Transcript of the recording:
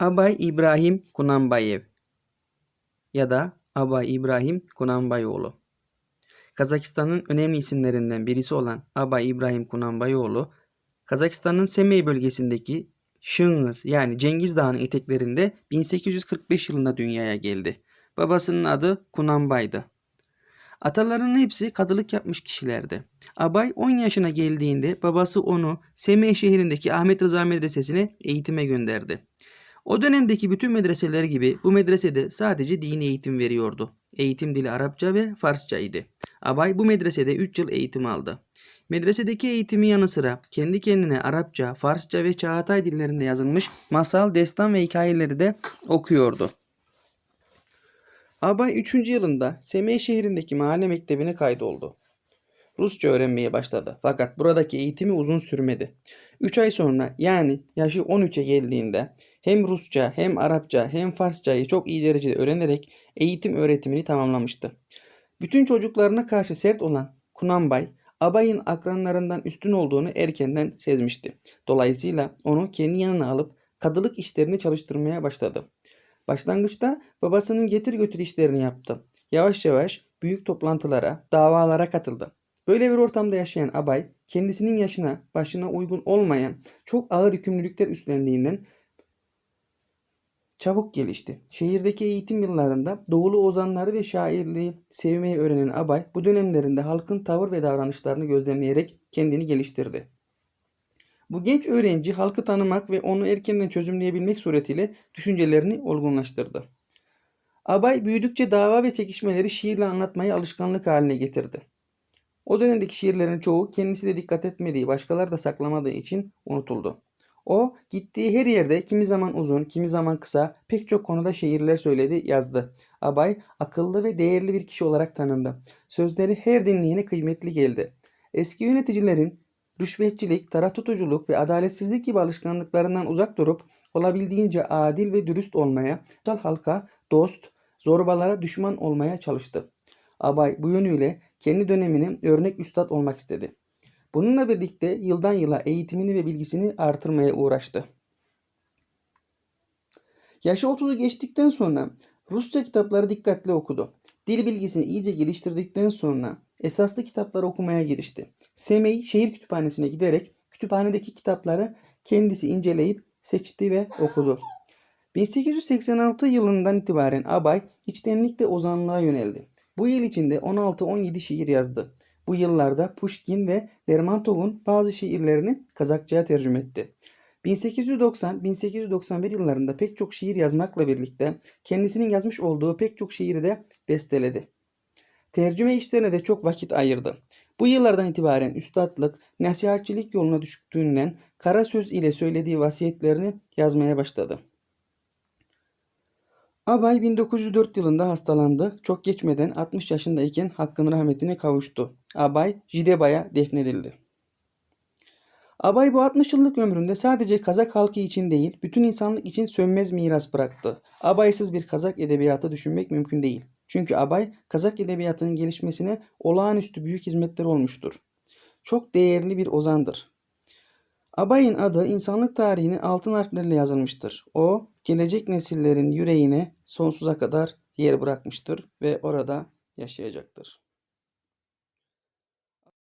Abay İbrahim Kunanbayev ya da Abay İbrahim Kunanbayoğlu. Kazakistan'ın önemli isimlerinden birisi olan Abay İbrahim Kunanbayoğlu, Kazakistan'ın Semey bölgesindeki Şınğız yani Cengiz Dağı'nın eteklerinde 1845 yılında dünyaya geldi. Babasının adı Kunanbay'dı. Atalarının hepsi kadılık yapmış kişilerdi. Abay 10 yaşına geldiğinde babası onu Semey şehrindeki Ahmet Rıza Medresesi'ne eğitime gönderdi. O dönemdeki bütün medreseler gibi bu medresede sadece dini eğitim veriyordu. Eğitim dili Arapça ve Farsça idi. Abay bu medresede 3 yıl eğitim aldı. Medresedeki eğitimi yanı sıra kendi kendine Arapça, Farsça ve Çağatay dillerinde yazılmış masal, destan ve hikayeleri de okuyordu. Abay 3. yılında Semey şehrindeki mahalle mektebine kaydoldu. Rusça öğrenmeye başladı. Fakat buradaki eğitimi uzun sürmedi. 3 ay sonra yani yaşı 13'e geldiğinde hem Rusça hem Arapça hem Farsçayı çok iyi derecede öğrenerek eğitim öğretimini tamamlamıştı. Bütün çocuklarına karşı sert olan Kunanbay, Abay'ın akranlarından üstün olduğunu erkenden sezmişti. Dolayısıyla onu kendi yanına alıp kadılık işlerini çalıştırmaya başladı. Başlangıçta babasının getir götür işlerini yaptı. Yavaş yavaş büyük toplantılara, davalara katıldı. Böyle bir ortamda yaşayan Abay, kendisinin yaşına, başına uygun olmayan çok ağır yükümlülükler üstlendiğinden çabuk gelişti. Şehirdeki eğitim yıllarında doğulu ozanları ve şairliği sevmeyi öğrenen Abay, bu dönemlerinde halkın tavır ve davranışlarını gözlemleyerek kendini geliştirdi. Bu genç öğrenci halkı tanımak ve onu erkenden çözümleyebilmek suretiyle düşüncelerini olgunlaştırdı. Abay büyüdükçe dava ve çekişmeleri şiirle anlatmayı alışkanlık haline getirdi. O dönemdeki şiirlerin çoğu kendisi de dikkat etmediği, başkaları da saklamadığı için unutuldu. O gittiği her yerde kimi zaman uzun, kimi zaman kısa pek çok konuda şiirler söyledi, yazdı. Abay akıllı ve değerli bir kişi olarak tanındı. Sözleri her dinleyene kıymetli geldi. Eski yöneticilerin rüşvetçilik, taraf tutuculuk ve adaletsizlik gibi alışkanlıklarından uzak durup olabildiğince adil ve dürüst olmaya, halka dost, zorbalara düşman olmaya çalıştı. Abay bu yönüyle kendi döneminin örnek üstad olmak istedi. Bununla birlikte yıldan yıla eğitimini ve bilgisini artırmaya uğraştı. Yaşı 30'u geçtikten sonra Rusça kitapları dikkatli okudu. Dil bilgisini iyice geliştirdikten sonra esaslı kitapları okumaya girişti. Semey şehir kütüphanesine giderek kütüphanedeki kitapları kendisi inceleyip seçti ve okudu. 1886 yılından itibaren Abay içtenlikle ozanlığa yöneldi. Bu yıl içinde 16-17 şiir yazdı. Bu yıllarda Pushkin ve Lermontov'un bazı şiirlerini Kazakçaya tercüme etti. 1890-1891 yıllarında pek çok şiir yazmakla birlikte kendisinin yazmış olduğu pek çok şiiri de besteledi. Tercüme işlerine de çok vakit ayırdı. Bu yıllardan itibaren üstadlık, nasihatçilik yoluna düştüğünden kara söz ile söylediği vasiyetlerini yazmaya başladı. Abay 1904 yılında hastalandı. Çok geçmeden 60 yaşındayken hakkın rahmetine kavuştu. Abay Jideba'ya defnedildi. Abay bu 60 yıllık ömründe sadece Kazak halkı için değil, bütün insanlık için sönmez miras bıraktı. Abaysız bir Kazak edebiyatı düşünmek mümkün değil. Çünkü Abay, Kazak edebiyatının gelişmesine olağanüstü büyük hizmetler olmuştur. Çok değerli bir ozandır. Abay'ın adı insanlık tarihini altın harflerle yazılmıştır. O, gelecek nesillerin yüreğine sonsuza kadar yer bırakmıştır ve orada yaşayacaktır.